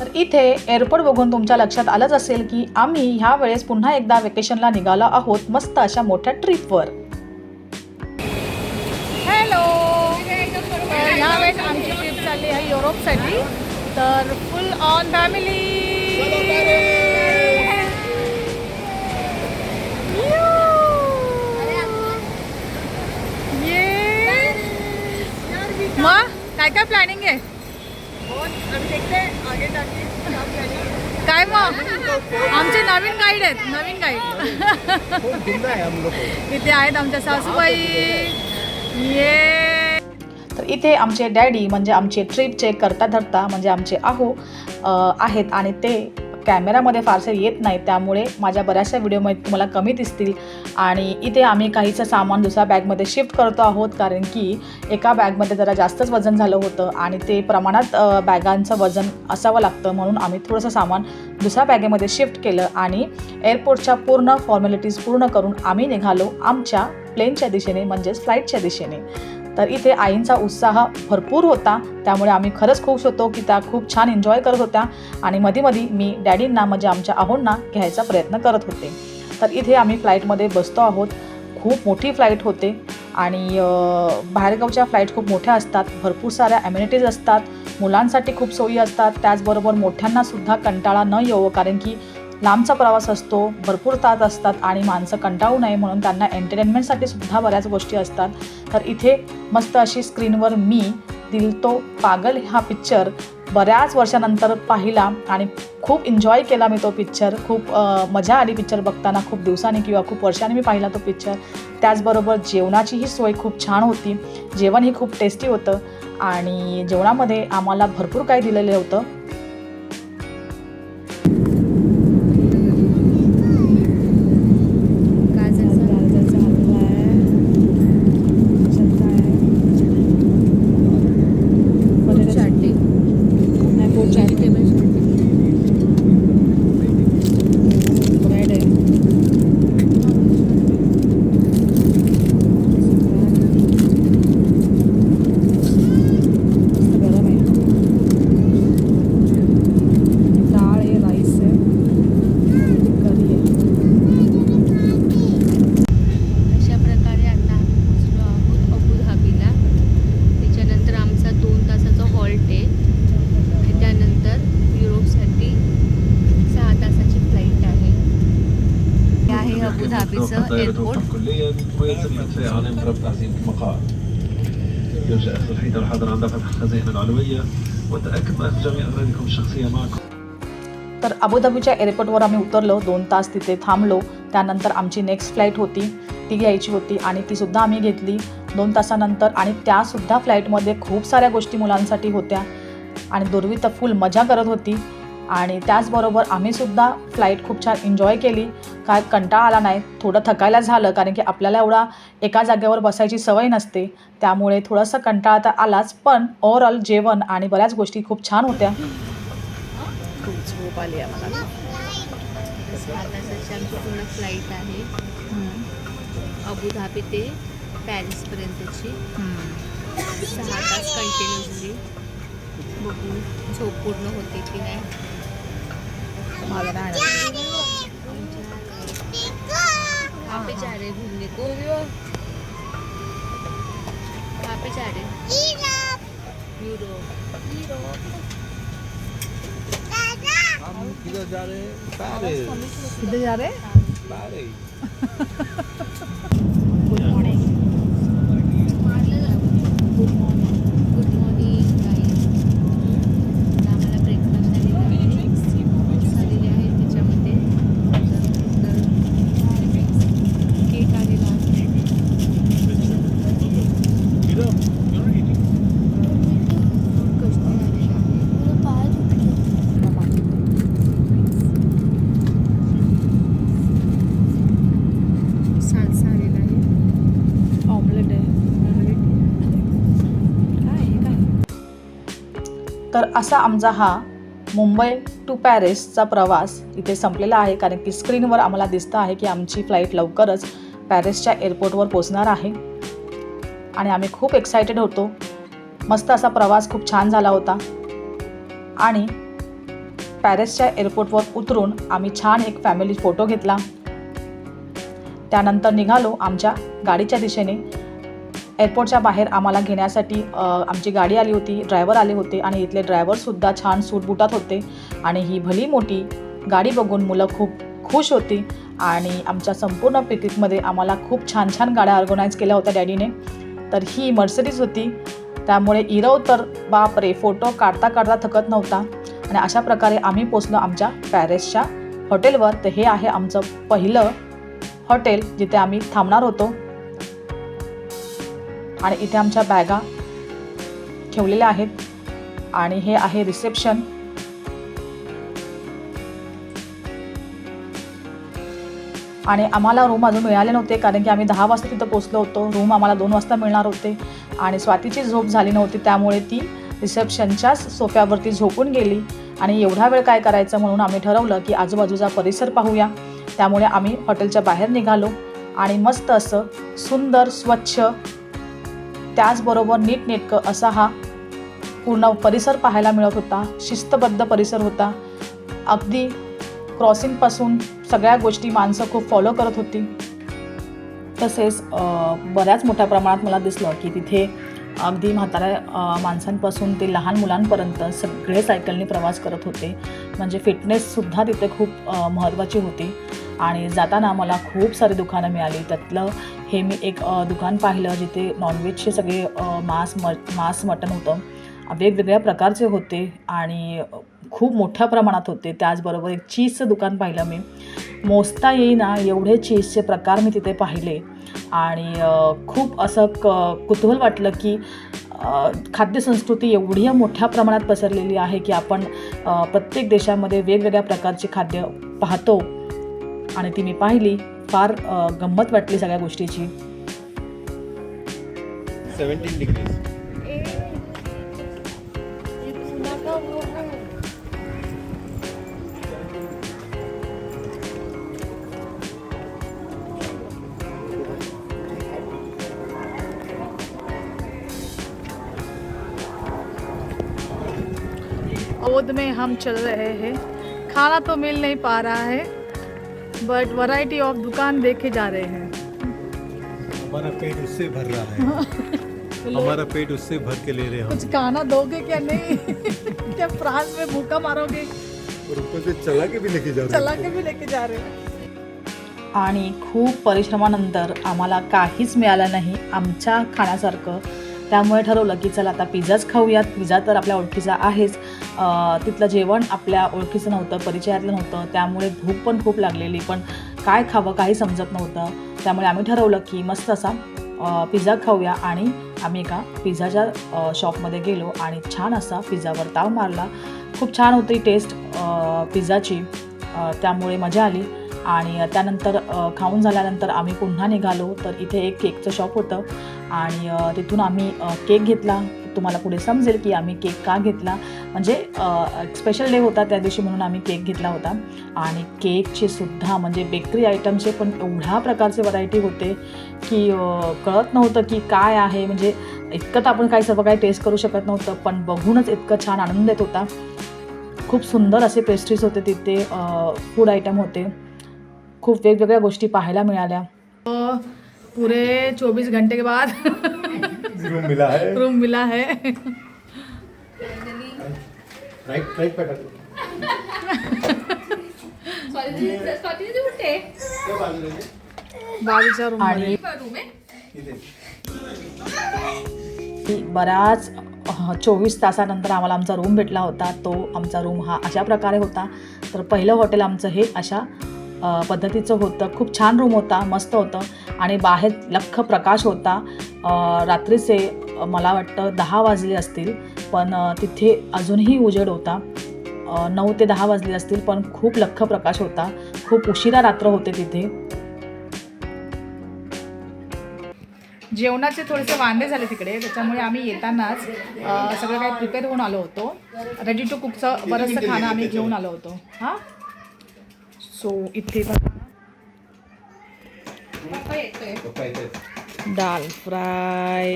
तर इथे एअरपोर्ट बघून तुमच्या लक्षात आलंच असेल की आम्ही ह्या वेळेस पुन्हा एकदा वेकेशनला निघालो आहोत मस्त अशा मोठ्या ट्रिपवर हॅलो तर ह्या वेळेस आमची ट्रिप चालली आहे युरोपसाठी तर फुल ऑन फॅमिली मग काय काय प्लॅनिंग आहे? काय मग? आमचे नवीन गाईड आहेत नवीन गाईड इथे आहेत आमच्या सासूबाई. ये. तर इथे आमचे डॅडी म्हणजे आमचे ट्रिपचे करता धरता म्हणजे आमचे आहो आहेत आणि ते कॅमेरामध्ये फारसे येत नाही त्यामुळे माझ्या बऱ्याचशा व्हिडिओमध्ये तुम्हाला कमी दिसतील. आणि इथे आम्ही काहीचं सामान दुसऱ्या बॅगमध्ये शिफ्ट करतो आहोत कारण की एका बॅगमध्ये जरा जास्तच वजन झालं होतं आणि ते प्रमाणात बॅगांचं वजन असावं लागतं म्हणून आम्ही थोडंसं सामान दुसऱ्या बॅगेमध्ये शिफ्ट केलं आणि एअरपोर्टच्या पूर्ण फॉर्मॅलिटीज पूर्ण करून आम्ही निघालो आमच्या प्लेनच्या दिशेने म्हणजेच फ्लाईटच्या दिशेने. तर इथे आईंचा उत्साह भरपूर होता त्यामुळे आम्ही खरंच खुश होतो की त्या खूप छान एन्जॉय करत होत्या आणि मध्ये मध्ये मी डॅडींना म्हणजे आमच्या आहोंना घ्यायचा प्रयत्न करत होते. तर इथे आम्ही फ्लाईटमध्ये बसतो आहोत. खूप मोठी फ्लाईट होते आणि बाहेरगावच्या फ्लाईट खूप मोठ्या असतात. भरपूर साऱ्या ॲम्युनिटीज असतात. मुलांसाठी खूप सोयी असतात. त्याचबरोबर मोठ्यांनासुद्धा कंटाळा न येवो कारण की लांबचा प्रवास असतो भरपूर तास असतात आणि माणसं कंटाळू नये म्हणून त्यांना एंटरटेनमेंटसाठी सुद्धा बऱ्याच गोष्टी असतात. तर इथे मस्त अशी स्क्रीनवर मी दिल तो पागल हा पिक्चर बऱ्याच वर्षानंतर पाहिला आणि खूप एन्जॉय केला मी तो पिक्चर खूप मजा आली पिक्चर बघताना. खूप दिवसांनी किंवा खूप वर्षांनी मी पाहिला तो पिक्चर त्याचबरोबर जेवणाचीही सोय खूप छान होती. जेवणही खूप टेस्टी होतं. आणि जेवणामध्ये आम्हाला भरपूर काही दिलेलं होतं. يرجى أخذ الحيدر الحاضر عند فتح الخزائن العلوية وتأكد أن جميع أغراضكم الشخصية معكم. तर अबुधाबीच्या एअरपोर्टवर आम्ही उतरलो दोन तास तिथे थांबलो त्यानंतर आमची नेक्स्ट फ्लाईट होती ती घ्यायची होती आणि तीसुद्धा आम्ही घेतली दोन तासानंतर आणि त्यासुद्धा फ्लाईटमध्ये खूप साऱ्या गोष्टी मुलांसाठी होत्या आणि दुर्वी तर फुल मजा करत होती आणि त्याचबरोबर आम्हीसुद्धा फ्लाईट खूप छान एन्जॉय केली काय कंटाळा आला नाही. थोडं थकायला झालं कारण की आपल्याला एवढा एका जागेवर बसायची सवय नसते. त्यामुळे थोडंसं कंटाळा तर आलाच पण ओव्हरऑल जेवण आणि बऱ्याच गोष्टी खूप छान होत्या. खूप झोप आली आम्हाला पूर्ण फ्लाईट आहे. अबुधाबी ते पॅरिसपर्यंतची. सहा तास कंटिन्युअसली बघू झोप पूर्ण होते की नाही. मला नाही. कहाँ पे जा रहे घूमने को कहाँ पे जा रहे यूरोप हम किधर जा रहे हैं पेरिस किती जा रे? Paris good morning good morning guys आम्हाला ब्रेकफास्ट आलेला आहे Oats आलेले आहेत त्याच्यामध्ये तर केक आलेला आहे कस्टर्ड आलेला आहे सालसा आलेला आहे ऑमलेट आहे काय हे काय तर असा आमचा हा मुंबई टू पॅरिसचा प्रवास इथे संपलेला आहे. कारण की स्क्रीनवर आम्हाला दिसतं आहे की आमची फ्लाईट लवकरच पॅरिसच्या एअरपोर्टवर पोचणार आहे. आणि आम्ही खूप एक्सायटेड होतो. मस्त असा प्रवास खूप छान झाला होता. आणि पॅरिसच्या एअरपोर्टवर उतरून आम्ही छान एक फॅमिली फोटो घेतला. त्यानंतर निघालो आमच्या गाडीच्या दिशेने. एअरपोर्टच्या बाहेर आम्हाला घेण्यासाठी आमची गाडी आली होती ड्रायव्हर आले होते आणि इथले ड्रायव्हरसुद्धा छान सूटबुटात होते आणि ही भली मोठी गाडी बघून मुलं खूप खुश होती आणि आमच्या संपूर्ण पिकनिकमध्ये आम्हाला खूप छान छान गाड्या ऑर्गनाईज केल्या होत्या डॅडीने. तर ही मर्सडीज होती. त्यामुळे इरव तर बापरे फोटो काढता काढता थकत नव्हता आणि अशा प्रकारे आम्ही पोचलो आमच्या पॅरेसच्या हॉटेलवर. तर हे आहे आमचं पहिलं हॉटेल जिथे आम्ही थांबणार होतो. आणि इथे आमच्या बॅगा ठेवलेल्या आहेत. आणि हे आहे रिसेप्शन. आणि आम्हाला रूम अजून मिळाले नव्हते कारण की आम्ही दहा वाजता तिथं पोचलो होतो. रूम आम्हाला दोन वाजता मिळणार होते. आणि स्वातीची झोप झाली नव्हती त्यामुळे ती रिसेप्शनच्याच सोफ्यावरती झोपून गेली. आणि एवढा वेळ काय करायचं म्हणून आम्ही ठरवलं की आजूबाजूचा परिसर पाहूया. त्यामुळे आम्ही हॉटेलच्या बाहेर निघालो. आणि मस्त असं सुंदर स्वच्छ त्याचबरोबर नीटनेटकं असा हा पूर्ण परिसर पाहायला मिळत होता. शिस्तबद्ध परिसर होता. अगदी क्रॉसिंगपासून सगळ्या गोष्टी माणसं खूप फॉलो करत होती. तसेच बऱ्याच मोठ्या प्रमाणात मला दिसलं की तिथे अगदी म्हाताऱ्या माणसांपासून ते लहान मुलांपर्यंत सगळे सायकलने प्रवास करत होते. म्हणजे फिटनेससुद्धा तिथे खूप महत्त्वाची होती. आणि जाताना मला खूप सारी दुकानं मिळाली. त्यातलं हे मी एक दुकान पाहिलं जिथे नॉनव्हेजचे सगळे मांस म मांस मटण होतं. वेगवेगळ्या प्रकारचे होते आणि खूप मोठ्या प्रमाणात होते. त्याचबरोबर एक चीजचं दुकान पाहिलं मी. मोजता येईना एवढे चीजचे प्रकार मी तिथे पाहिले. आणि खूप असं क कुतूहल वाटलं की खाद्यसंस्कृती एवढी मोठ्या प्रमाणात पसरलेली आहे की आपण प्रत्येक देशामध्ये वेगवेगळ्या प्रकारचे खाद्य पाहतो. आणि ती मी पाहिली. फार गंमत वाटली सगळ्या गोष्टीची. 17 degrees. ओद में हम चल रहे हैं। खाना तो मिल नहीं पा रहा है। बट वैरायटी ऑफ दुकान देखे जा रहे हैं। हमारा पेट उससे भर रहा है। हमारा पेट उससे भर के ले रहे हैं। कुछ खाना दोगे क्या नहीं? क्या फ्रांस में भूखा मारोगे? हम और ऊपर से चला के भी लेके जा रहे चला के भी लेके जा रहे हो। आणि खूप परिश्रमानंतर आम्हाला काहीच मिळालं नाही आमच्या खाण्यासारखं। त्यामुळे ठरवलं की चला आता पिझ्झाच खाऊयात. पिझ्झा तर आपल्या ओळखीचा आहेच. तिथलं जेवण आपल्या ओळखीचं नव्हतं परिचयातलं नव्हतं. त्यामुळे भूक पण खूप लागलेली पण काय खावं काही समजत नव्हतं. त्यामुळे आम्ही ठरवलं की मस्त असा पिझ्झा खाऊया आणि आम्ही एका पिझ्झाच्या शॉपमध्ये गेलो आणि छान असा पिझ्झावर ताव मारला. खूप छान होती टेस्ट पिझ्झाची. त्यामुळे मजा आली आणि त्यानंतर खाऊन झाल्यानंतर आम्ही पुन्हा निघालो. तर इथे एक केकचं शॉप होतं. आणि तिथून आम्ही केक घेतला. तुम्हाला पुढे समजेल की आम्ही केक का घेतला. म्हणजे स्पेशल डे होता त्या दिवशी म्हणून आम्ही केक घेतला होता. आणि केकचे सुद्धा म्हणजे बेकरी आयटमचे पण एवढ्या प्रकारचे व्हरायटी होते की कळत नव्हतं की काय आहे. म्हणजे इतकं तर आपण काही सर्व काही टेस्ट करू शकत नव्हतं पण बघूनच इतकं छान आनंद येत होता. खूप सुंदर असे पेस्ट्रीज होते तिथे फूड आयटम होते. खूप वेगवेगळ्या गोष्टी पाहायला मिळाल्या. पूरे 24 घंटे के बाद रूम मिला है। रूम मिला है। राइट राइट पे बाजूच्या रूम आणि बऱ्याच चोवीस तासानंतर आम्हाला आमचा रूम भेटला होता. तो आमचा रूम हा अशा प्रकारे होता. तर पहिलं हॉटेल आमचं हे अशा पद्धतीचं होतं. खूप छान रूम होता मस्त होतं. आणि बाहेर लख्ख प्रकाश होता. रात्रीचे मला वाटतं दहा वाजले असतील. पण तिथे अजूनही उजेड होता. नऊ ते दहा वाजले असतील पण खूप लख्ख प्रकाश होता. खूप उशिरा रात्र होते तिथे. जेवणाचे थोडेसे वांदे झाले तिकडे त्याच्यामुळे आम्ही येतानाच सगळं काही प्रिपेअर होऊन आलो होतो. रेडी टू कुकचं बरंचसं खाणं आम्ही घेऊन आलो होतो. हां? सो इथे बघा. Dal fry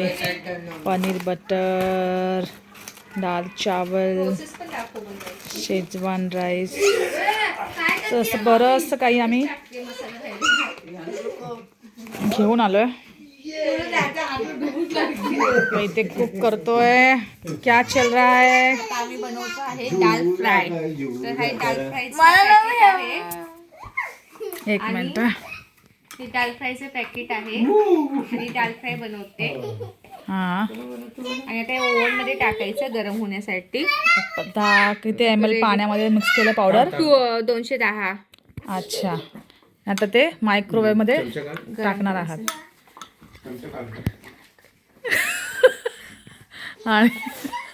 paneer butter dal chawal schezwan rice. असं बरंचसं काही आम्ही घेऊन आलोय. तर इथे कुक करतोय. क्या चल रहा है? आता आम्ही बनवतो आहे दाल फ्राय. तर हे दाल फ्राय. आहे एक मिनिट. हे दाल फ्रायचं पॅकेट आहे. आणि दाल फ्राय बनवते. हा. आणि आता ओव्हनमध्ये टाकायचं गरम होण्यासाठी. दहा किती एम एल पाण्यामध्ये मिक्स केलं पावडर टू दोनशे दहा. अच्छा. आता ते मायक्रोवेव्हमध्ये टाकणार आहात. आणि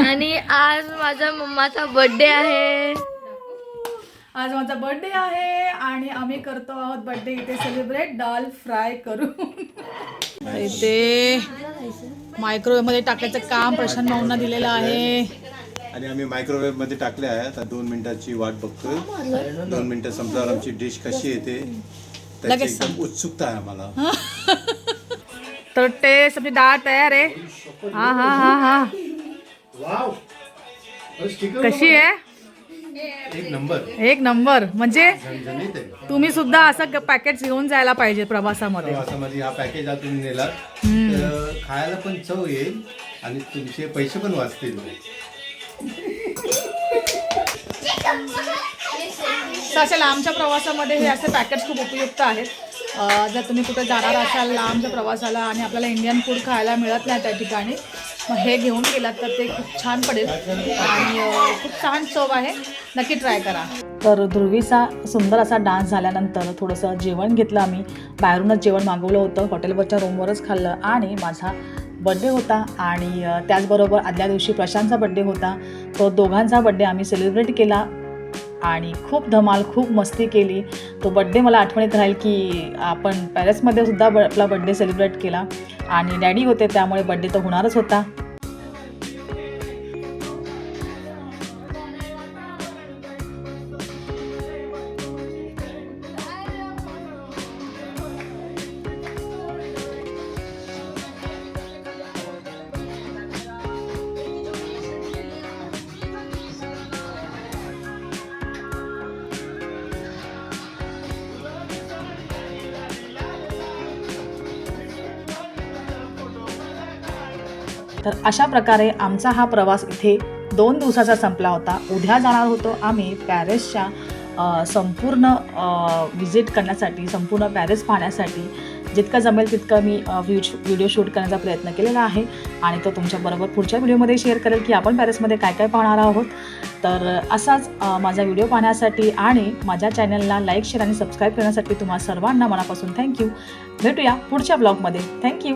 आणि आज माझ्या मम्माचा बर्थडे आहे. आज माझा बर्थडे आहे आणि आम्ही करतो आहोत बर्थडे इथे सेलिब्रेट दाल फ्राय करून. इथे मायक्रोवेव्हमध्ये टाकायचं काम प्रशांत भाऊंना दिलेलं आहे. आणि आम्ही मायक्रोवेव्हमध्ये टाकले आहे. आता दोन मिनिटाची वाट बघतोय. दोन मिनिटं संपल्यावर आमची डिश कशी येते त्याची एकदम उत्सुकता आहे आम्हाला. तर टेस्ट आपली डाळ तयार आहे. हा हा हा हा. कशी आहे? एक नंबर. एक नंबर. म्हणजे तुम्ही सुद्धा असं पॅकेट घेऊन जायला पाहिजे प्रवासामध्ये. प्रवासामध्ये हा पॅकेज तुम्ही खायला पण चव येईल आणि तुमचे पैसे पण वाचतील. अशा लांबच्या प्रवासामध्ये हे असे पॅकेट्स खूप उपयुक्त आहेत. जर तुम्ही कुठे जाणार असाल लांबच्या प्रवासाला आणि आपल्याला इंडियन फूड खायला मिळत नाही त्या ठिकाणी मग हे घेऊन गेलात तर ते खूप छान पडेल. आणि खूप छान चव आहे. नक्की ट्राय करा. तर ध्रुवीचा सुंदर असा डान्स झाल्यानंतर थोडंसं जेवण घेतलं आम्ही. बाहेरूनच जेवण मागवलं होतं. हॉटेलवरच्या रूमवरच खाल्लं आणि माझा बड्डे होता. आणि त्याचबरोबर आदल्या दिवशी प्रशांतचा बड्डे होता. तो दोघांचा बड्डे आम्ही सेलिब्रेट केला. आणि खूप धमाल खूप मस्ती केली. तो बड्डे मला आठवणीत राहील की आपण पॅरेसमध्ये सुद्धा ब आपला बड्डे सेलिब्रेट केला. आणि डॅडी होते त्यामुळे बड्डे तर होणारच होता. तर अशा प्रकारे आमचा हा प्रवास इथे दोन दिवसाचा संपला होता. उद्या जाणार होतो आम्ही पॅरिसच्या संपूर्ण विजिट करण्यासाठी संपूर्ण पॅरिस पाहण्यासाठी. जितकं जमेल तितकं मी अ, व्हिडिओ शूट करण्याचा प्रयत्न केलेला आहे. आणि तो तुमच्याबरोबर पुढच्या व्हिडिओमध्ये शेअर करेल की आपण पॅरिसमध्ये काय काय पाहणार आहोत. तर असाच माझा व्हिडिओ पाहण्यासाठी आणि माझ्या चॅनलला लाईक शेअर आणि सबस्क्राईब करण्यासाठी तुम्हा सर्वांना मनापासून थँक्यू भेटूया पुढच्या ब्लॉगमध्ये. थँक्यू